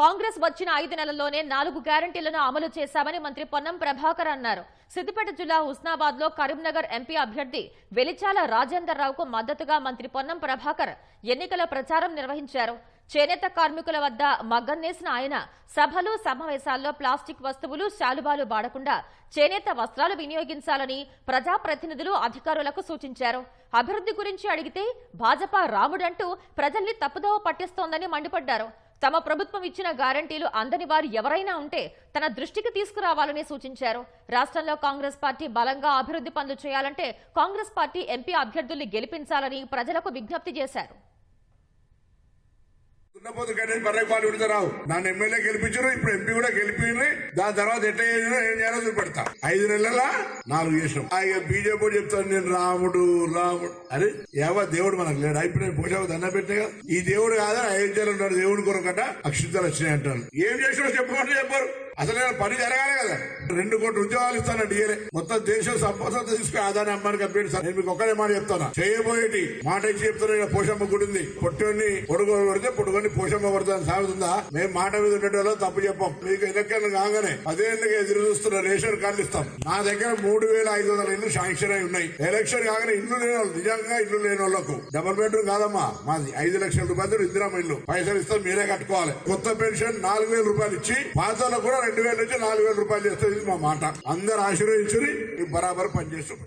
కాంగ్రెస్ వచ్చిన ఐదు నెలల్లోనే నాలుగు గ్యారంటీలను అమలు చేశామని మంత్రి పొన్నం ప్రభాకర్ అన్నారు. సిద్దిపేట జిల్లా హుస్నాబాద్లో కరీంనగర్ ఎంపీ అభ్యర్థి వెలిచాల రాజేందర్ రావుకు మద్దతుగా మంత్రి పొన్నం ప్రభాకర్ ఎన్నికల ప్రచారం నిర్వహించారు. చేనేత కార్మికుల వద్ద మగ్గన్నేసిన ఆయన సభలు సమావేశాల్లో ప్లాస్టిక్ వస్తువులు శాలుబాలు వాడకుండా చేనేత వస్త్రాలు వినియోగించాలని ప్రజాప్రతినిధులు అధికారులకు సూచించారు. అభివృద్ధి గురించి అడిగితే భాజపా రాముడంటూ ప్రజల్ని తప్పుదోవ పట్టిస్తోందని మండిపడ్డారు. తమ ప్రభుత్వం ఇచ్చిన గ్యారంటీలు అందని వారు ఎవరైనా ఉంటే తన దృష్టికి తీసుకురావాలని సూచించారు. రాష్ట్రంలో కాంగ్రెస్ పార్టీ బలంగా అభివృద్ధి పనులు చేయాలంటే కాంగ్రెస్ పార్టీ ఎంపీ అభ్యర్థుల్ని గెలిపించాలని ప్రజలకు విజ్ఞప్తి చేశారు. దున్నపోతు గణేష్ బర్రెకి పాలు నన్ను ఎమ్మెల్యే గెలిపించారు ఇప్పుడు ఎంపీ కూడా గెలిపింది. దాని తర్వాత ఎట్లా చేసినా ఏం చేయాలో చూపెడతా. ఐదు నెలల నాలుగు చేసినాం. ఆ ఇక బీజేపీ చెప్తాను నేను రాముడు రాముడు. అరే ఏవో దేవుడు మనకు లేడు? ఇప్పుడు నేను పోషాకు దండ పెట్టే కదా. ఈ దేవుడు కాదా అయోధ్యలో ఉన్నాడు దేవుడి కొరకట అక్షింతలు వచ్చినాయి అంటాను ఏం చేసినా చెప్పమంటే చెప్పారు. అసలు నేను పని జరగాలి కదా. రెండు కోట్ల ఉద్యోగాలు ఇస్తానండి ఇయరే మొత్తం దేశం సంపద తీసుకుని ఆదాని అమ్మానికి కంప్లీట్ సార్ నేను మీకు ఒక్కడే మాట చెప్తాను చేయబోయేటి మాట ఇచ్చి చెప్తున్నా పోషమ్మ గుడి ఉంది పొట్టుని పొడుగు పడితే పొడుగుని పోషమ్మ పడుతుంది సాగుతుందా? మేము మాట మీద ఉండేటోళ్ళు తప్పు చెప్పాం. మీకు ఎన్నికలు కాగానే పదేళ్ళకి ఎదురు చూస్తున్న? రేషన్ కార్డులు ఇస్తాం. నా దగ్గర మూడు వేల ఐదు వందల ఇల్లు శాంక్షన్ అయి ఉన్నాయి. ఎలక్షన్ కాగానే ఇల్లు లేని వాళ్ళు నిజంగా ఇల్లు లేని వాళ్ళకు డబుల్ బెడ్రూమ్ కాదమ్మా. మాది ఐదు లక్షల రూపాయలు ఇందిరామ ఇల్లు పైసలు ఇస్తాం మీరే కట్టుకోవాలి. కొత్త పెన్షన్ నాలుగు వేల రూపాయలు ఇచ్చి పాత కూడా రెండు వేల నుంచి నాలుగు వేల రూపాయలు చేస్తే ఇది మా మాట. అందరు ఆశీర్వదించుని బరాబర్ పనిచేస్తాం